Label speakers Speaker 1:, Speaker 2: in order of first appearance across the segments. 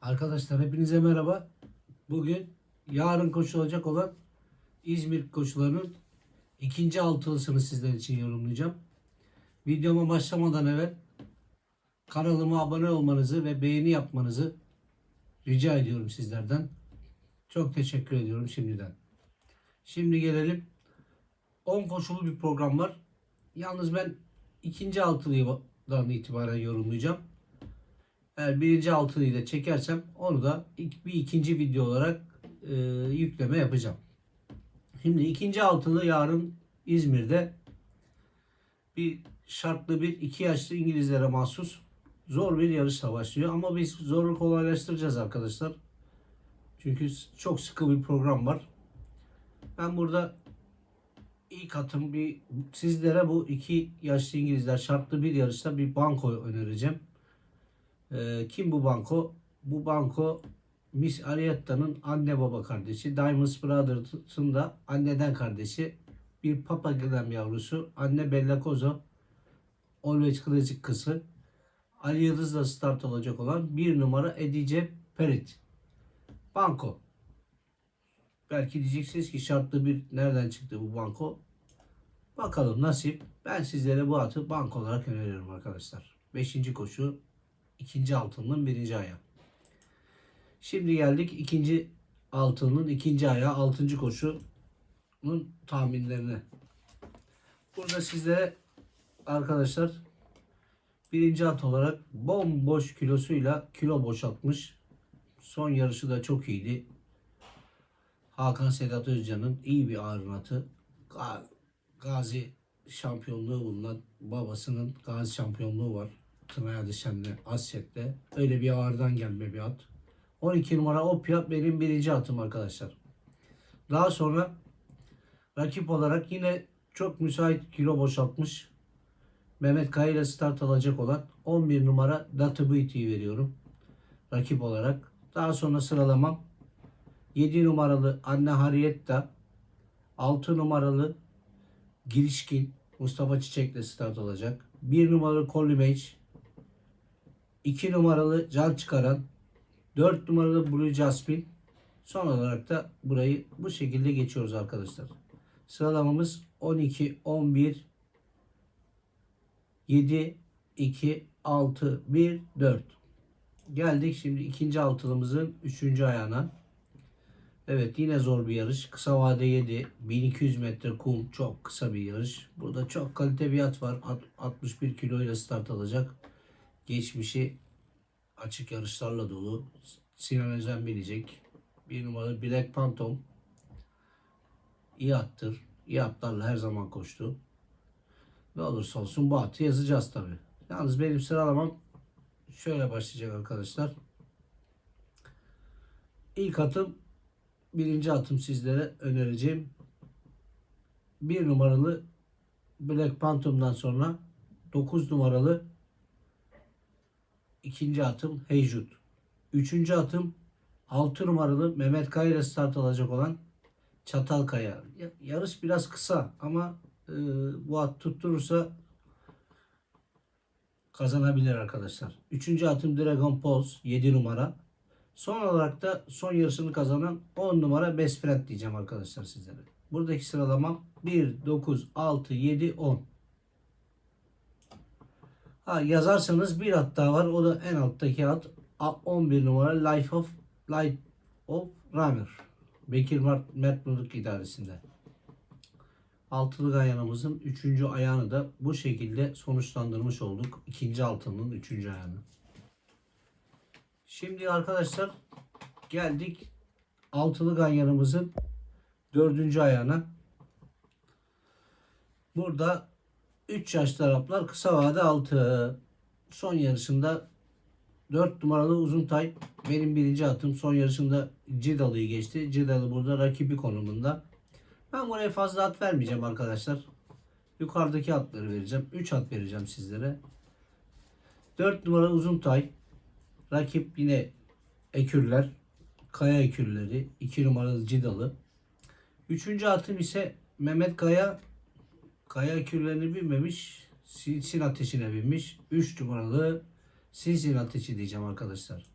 Speaker 1: Arkadaşlar hepinize merhaba. Bugün yarın koşulacak olan İzmir koşularının ikinci altılısını sizler için yorumlayacağım. Videoma başlamadan evvel kanalıma abone olmanızı ve beğeni yapmanızı rica ediyorum sizlerden. Çok teşekkür ediyorum şimdiden. Şimdi gelelim 10 koşulu bir program var. Yalnız ben ikinci altılıydan itibaren yorumlayacağım. Eğer birinci altılıyı da çekersem onu da bir ikinci video olarak e, yükleme yapacağım. Şimdi ikinci altılı yarın İzmir'de bir şartlı bir iki yaşlı İngilizlere mahsus zor bir yarışla başlıyor. Ama biz zoru kolaylaştıracağız arkadaşlar. Çünkü çok sıkı bir program var. Ben burada ilk atım bir sizlere bu iki yaşlı İngilizler şartlı bir yarışta bir banko önereceğim. Ee, kim bu banko? Bu banko Miss Arietta'nın anne baba kardeşi. Diamonds Brothers'ın da anneden kardeşi. Bir Papa Gilem yavrusu. Anne Bella Kozo. Always Classic kızı. Ali Yıldız'la start olacak olan bir numara Edice Perit. Banko. Belki diyeceksiniz ki şartlı bir nereden çıktı bu banko? Bakalım nasip. Ben sizlere bu atı banko olarak öneriyorum arkadaşlar. Beşinci koşu ikinci altının birinci ayağı. Şimdi geldik ikinci altının ikinci ayağı altıncı koşunun tahminlerine. Burada sizlere arkadaşlar birinci at olarak bomboş kilosuyla kilo boşaltmış. Son yarışı da çok iyiydi. Hakan Sedat Özcan'ın iyi bir ağırın atı. Ga- Gazi şampiyonluğu bulunan babasının Gazi şampiyonluğu var. Tınaya Düşen'le Asyet'te. Öyle bir ağırdan gelme bir at. 12 numara Opya benim birinci atım arkadaşlar. Daha sonra rakip olarak yine çok müsait kilo boşaltmış. Mehmet Kaya ile start alacak olan 11 numara Databuiti'yi veriyorum. Rakip olarak. Daha sonra sıralamam 7 numaralı Anne Harrietta 6 numaralı Girişkin Mustafa Çiçek'le start alacak. 1 numaralı Collie Mage 2 numaralı Can Çıkaran 4 numaralı Blue Jasmine son olarak da burayı bu şekilde geçiyoruz arkadaşlar. Sıralamamız 12, 11, 7, 2, 6, 1, 4. Geldik şimdi ikinci altılımızın üçüncü ayağına. Evet yine zor bir yarış. Kısa vade 7. 1200 metre kum. Çok kısa bir yarış. Burada çok kalite bir at var. Alt- 61 kiloyla start alacak. Geçmişi açık yarışlarla dolu. Sinan Özen binecek. Bir numaralı Black Phantom. İyi attır. İyi atlarla her zaman koştu. Ne olursa olsun bu atı yazacağız tabi. Yalnız benim sıralamam şöyle başlayacak arkadaşlar. İlk atım birinci atım sizlere önereceğim. Bir numaralı Black Phantom'dan sonra 9 numaralı ikinci atım Heyjut. Üçüncü atım 6 numaralı Mehmet Kaya start alacak olan Çatalkaya. Ya- Yarış biraz kısa ama e, bu at tutturursa kazanabilir arkadaşlar. Üçüncü atım Dragon Pulse 7 numara. Son olarak da son yarışını kazanan 10 numara Best Friend diyeceğim arkadaşlar sizlere. Buradaki sıralamam 1, 9, 6, 7, 10. Ha, yazarsanız bir at daha var. O da en alttaki at. A- 11 numara Life of Life of Runner. Bekir Mert, Mert Mırık idaresinde. Altılı gayanımızın 3. ayağını da bu şekilde sonuçlandırmış olduk. İkinci altının 3. ayağını. Şimdi arkadaşlar geldik altılı ganyanımızın dördüncü ayağına. Burada 3 yaşlı Araplar kısa vade 6. Son yarışında 4 numaralı Uzuntay benim birinci atım. Son yarışında Cidalı'yı geçti. Cidalı burada rakibi konumunda. Ben buraya fazla at vermeyeceğim arkadaşlar. Yukarıdaki atları vereceğim. 3 at vereceğim sizlere. 4 numara Uzuntay. Rakip yine ekürler. Kaya ekürleri. 2 numaralı Cidalı. Üçüncü atım ise Mehmet Kaya. Kaya ekürlerini bilmemiş. Sinsin ateşine binmiş. 3 numaralı Sinsin ateşi diyeceğim arkadaşlar.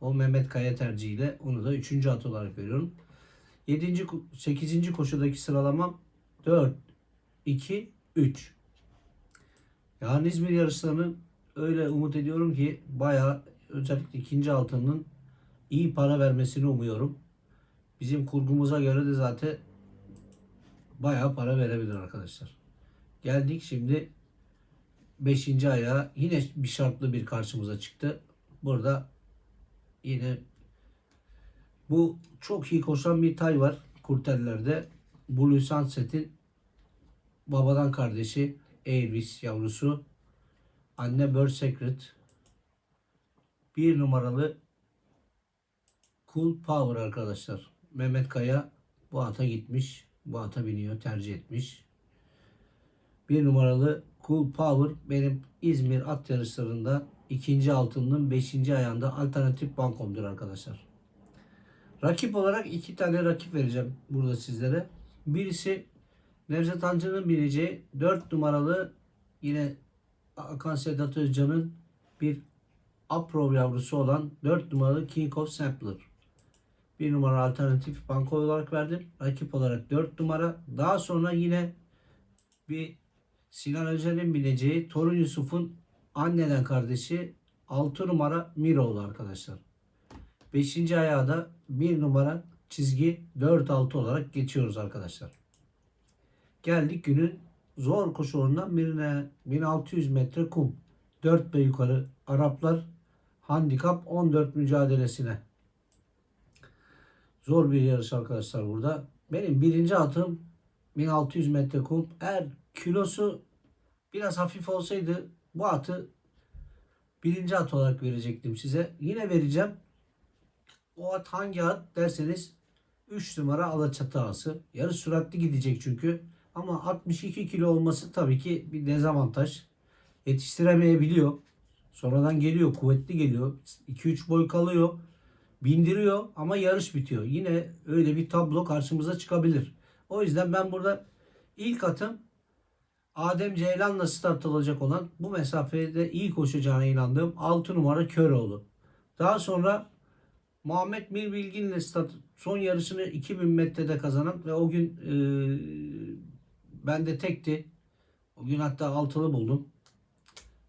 Speaker 1: O Mehmet Kaya tercihiyle onu da 3. at olarak veriyorum. 7. 8. koşudaki sıralamam 4 2 3. Yarın İzmir yarışlarının öyle umut ediyorum ki bayağı özellikle ikinci altının iyi para vermesini umuyorum. Bizim kurgumuza göre de zaten bayağı para verebilir arkadaşlar. Geldik şimdi 5. ayağa yine bir şartlı bir karşımıza çıktı. Burada yine bu çok iyi koşan bir tay var kurtellerde. Blue Sunset'in babadan kardeşi Elvis yavrusu. Anne Bird Secret. Bir numaralı Cool Power arkadaşlar. Mehmet Kaya bu ata gitmiş. Bu ata biniyor. Tercih etmiş. Bir numaralı Cool Power benim İzmir at yarışlarında ikinci altının beşinci ayağında alternatif bankomdur arkadaşlar. Rakip olarak iki tane rakip vereceğim burada sizlere. Birisi Nevzat Ancı'nın bileceği 4 numaralı yine Hakan Sedat Özcan'ın bir Aprov yavrusu olan 4 numaralı King of Sampler. 1 numara alternatif banko olarak verdim. Rakip olarak 4 numara. Daha sonra yine bir Sinan Özel'in bileceği Torun Yusuf'un anneden kardeşi 6 numara Miroğlu arkadaşlar. 5. ayağı da 1 numara çizgi 4-6 olarak geçiyoruz arkadaşlar. Geldik günün zor koşularından birine 1600 metre kum. 4 ve yukarı Araplar handikap 14 mücadelesine. Zor bir yarış arkadaşlar burada. Benim birinci atım 1600 metre kum. Eğer kilosu biraz hafif olsaydı bu atı birinci at olarak verecektim size. Yine vereceğim. O at hangi at derseniz 3 numara Alaçatı ağası. Yarı süratli gidecek çünkü. Ama 62 kilo olması tabii ki bir dezavantaj. Yetiştiremeyebiliyor. Sonradan geliyor, kuvvetli geliyor. 2-3 boy kalıyor. Bindiriyor ama yarış bitiyor. Yine öyle bir tablo karşımıza çıkabilir. O yüzden ben burada ilk atım Adem Ceylan'la start alacak olan bu mesafede iyi koşacağına inandığım 6 numara Köroğlu. Daha sonra Muhammed Mir Bilgin'le start son yarışını 2000 metrede kazanan ve o gün e, ben de tekti. O gün hatta altılı buldum.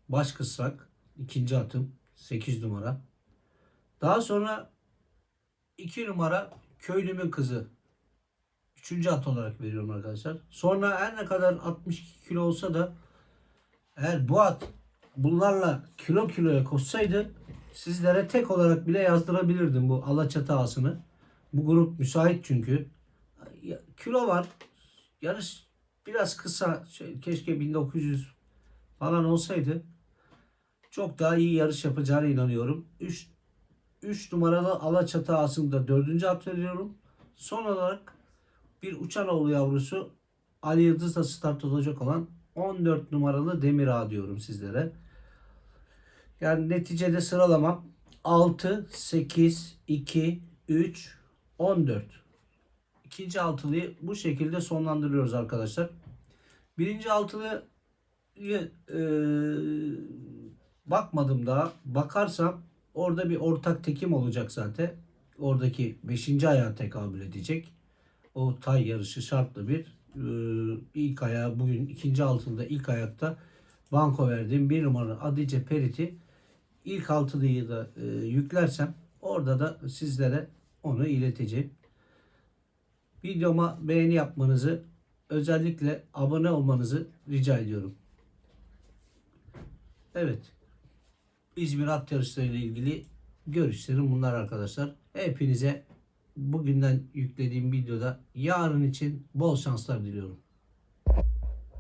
Speaker 1: Baş kısrak. ikinci atım. 8 numara. Daha sonra 2 numara köylümün kızı. Üçüncü at olarak veriyorum arkadaşlar. Sonra her ne kadar 62 kilo olsa da eğer bu at bunlarla kilo kiloya koşsaydı sizlere tek olarak bile yazdırabilirdim bu Alaçatı ağasını. Bu grup müsait çünkü. Kilo var. Yarış biraz kısa. Şey, keşke 1900 falan olsaydı. Çok daha iyi yarış yapacağına inanıyorum. 3 3 numaralı Alaçatı ağasında 4. at veriyorum. Son olarak bir uçanoğlu yavrusu Ali Yıldız'la start olacak olan 14 numaralı Demir Ağa diyorum sizlere. Yani neticede sıralamam 6, 8, 2, 3, 14. İkinci altılıyı bu şekilde sonlandırıyoruz arkadaşlar. Birinci altılıyı e, bakmadım daha. Bakarsam orada bir ortak tekim olacak zaten. Oradaki 5. ayağa tekabül edecek. O tay yarışı şartlı bir e, ilk ayağı bugün ikinci altında ilk ayakta banko verdiğim bir numara Adice Periti ilk altılıyı da e, yüklersem orada da sizlere onu ileteceğim. Videoma beğeni yapmanızı özellikle abone olmanızı rica ediyorum. Evet. İzmir at yarışları ile ilgili görüşlerim bunlar arkadaşlar. Hepinize bugünden yüklediğim videoda yarın için bol şanslar diliyorum.